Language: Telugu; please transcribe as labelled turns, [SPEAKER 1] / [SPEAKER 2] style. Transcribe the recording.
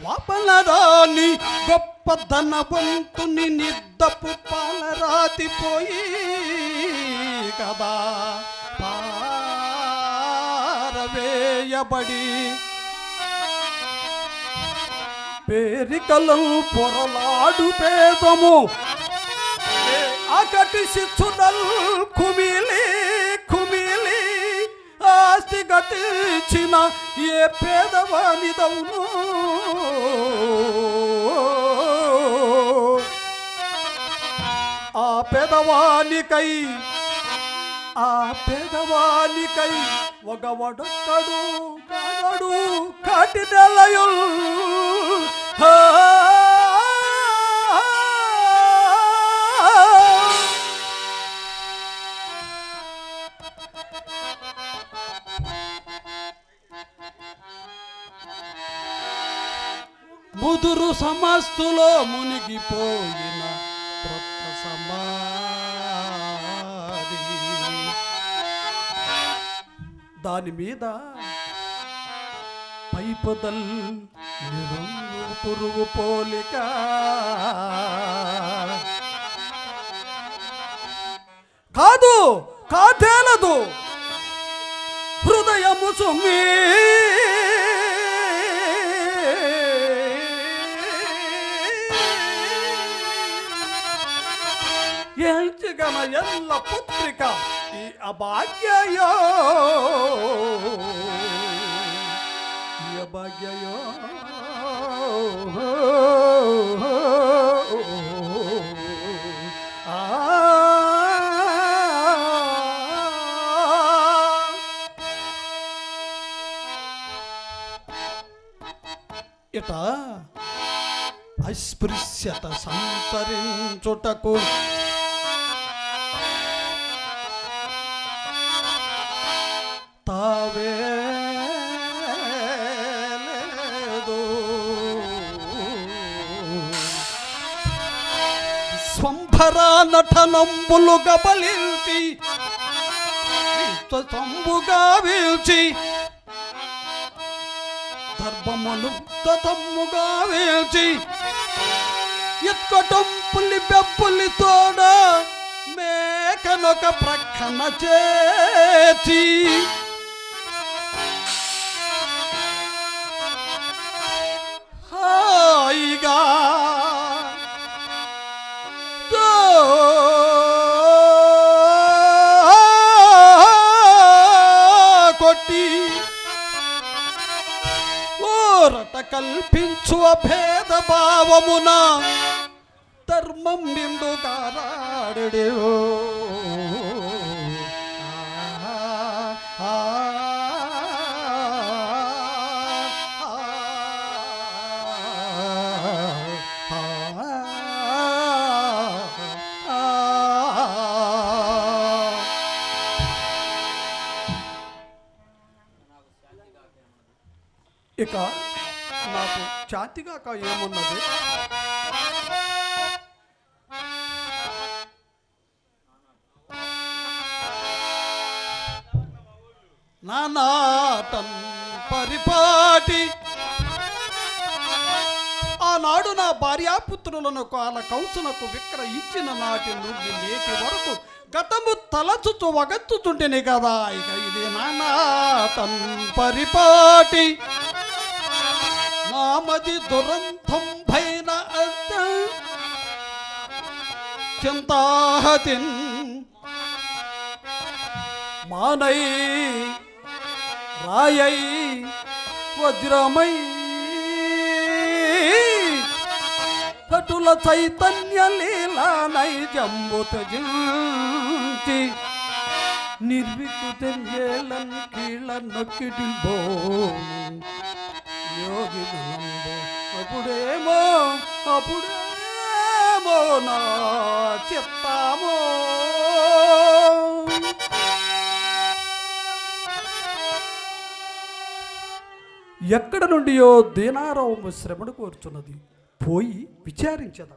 [SPEAKER 1] వాపలరాని గొప్ప ధనవంతుని నిద్దపు పాలరాతిపోయి కదా. పారవేయబడి పేరికలం పొరలాడు పేదము. అకటి శిక్షుడల్ కుమిలి ఆస్తి గతించిన ఏ పేదవానిదవును? ఆ పెదవానికై ఆ పేదవానికై ఒకవడొక్కడు కాగడు కాటి నెలయుల్ ముదురు సమస్తులో మునిగిపోయిన క్రొత్త సమాధి. దాని మీద పైపదల్ పురుగు పోలిక. కాదు కాదేలదు. హృదయము సుమీ ఎంచిగన ఎల్ల పుత్రిక ఈ అభాగ్యయో. ఈ అభాగ్యయో. ఇట. అస్పృశ్యత సంతరించుటకు స్వంభర నటనంబులు గబలించి సంబుగా వీల్చి దర్భములు తతమ్ముగా వీల్చి ఎక్కటం పులి బెప్పులి తోడ మేకనొక ప్రక్కన చేర్చి కల్పించు అభేద భావమున ధర్మం నిండుగా రాడు ఇక నాకు ఛాతిగాక ఏమున్నది? నానాటం పరిపాటి ఆనాడు నా భార్యాపుత్రులను కాల కౌసులకు విక్రయించిన నాటి నుండి నేటి వరకు గతము తలచుచు వగత్తుతుంటేనే కదా. ఇక ఇది నానాటం పరిపాటి నామది దురంతం భైన చింతాహతిన్ మానై రాయై వజ్రమై. కటుల చైతన్య లీలా నైజంబు త్యజించి నిర్వికుతేళన్ కీళ్ళ నొక్కిడిల్బో యోగి అప్పుడేమో అప్పుడేమో నా చిత్తామో. ఎక్కడ నుండియో దీనారావు శ్రమను కోరుచున్నది. పోయి విచారించదా?